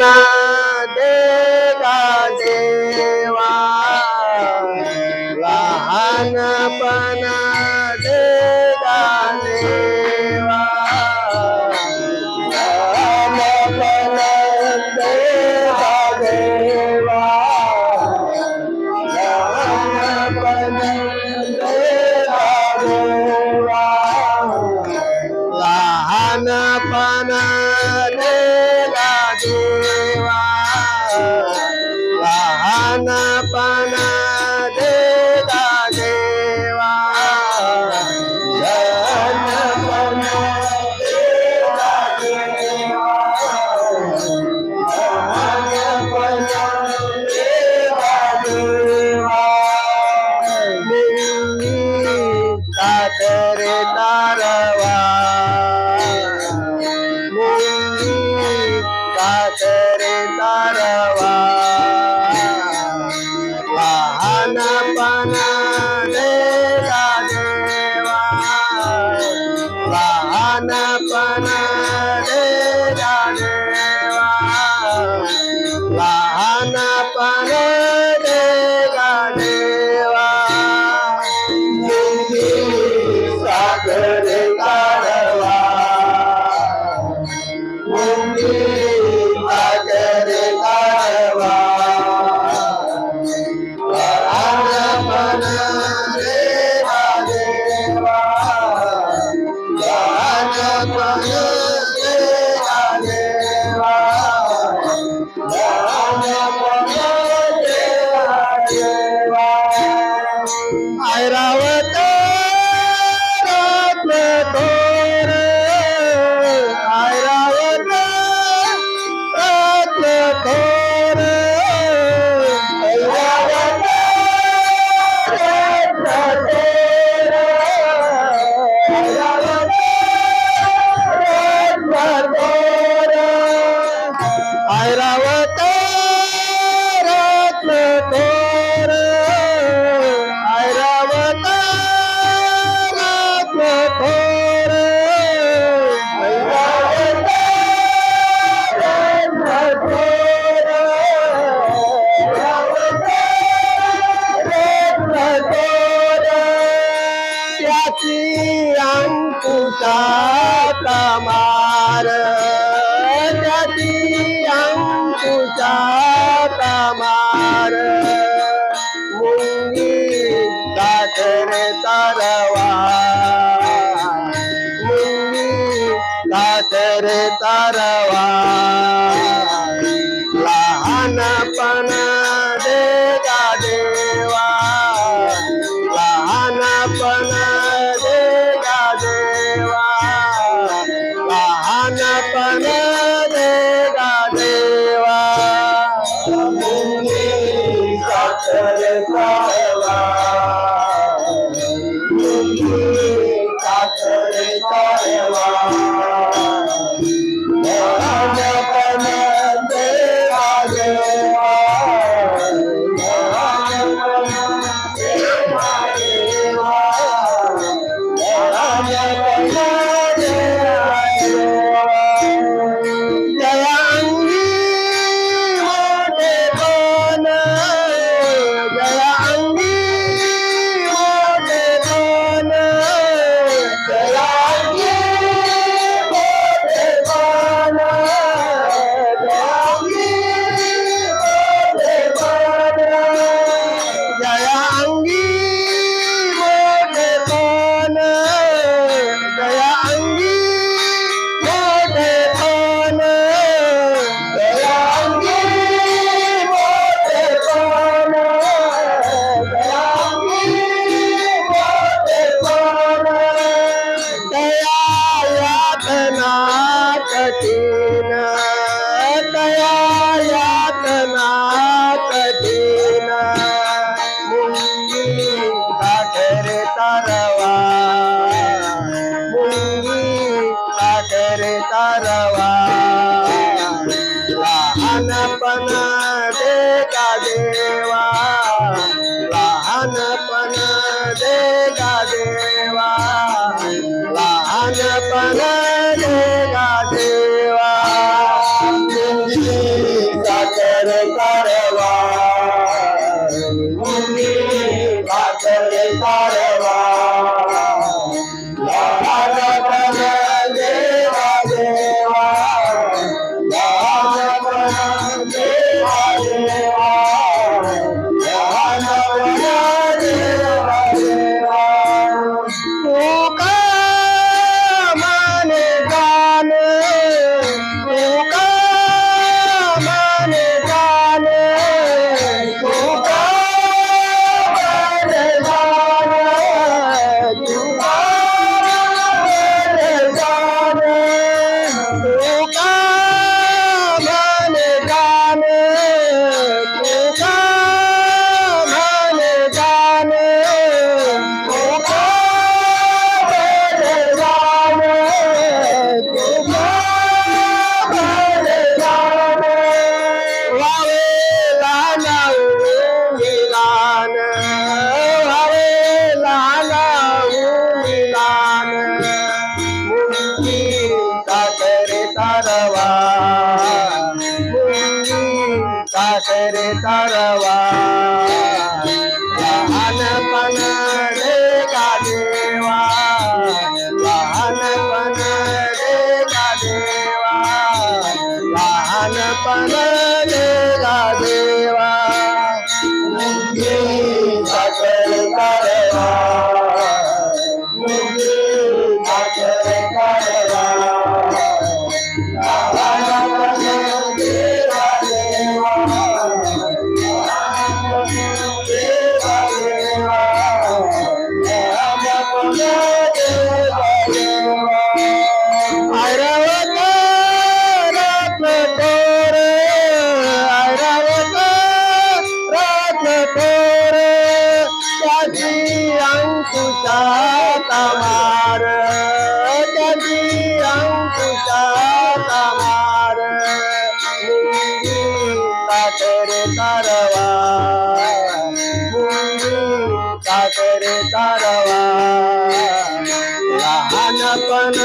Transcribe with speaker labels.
Speaker 1: না দে बात Yeah. तुमचा प्रमार जती अंकुचा प्रमार मुंगी काकर तरवा. मुंगी काकर तरवा. Thank you. Father, सासरे तरवा અંકુશા તમાર દદી અંકુશા તમાર કાતર તારવા કાતર તારવા લહાનપણ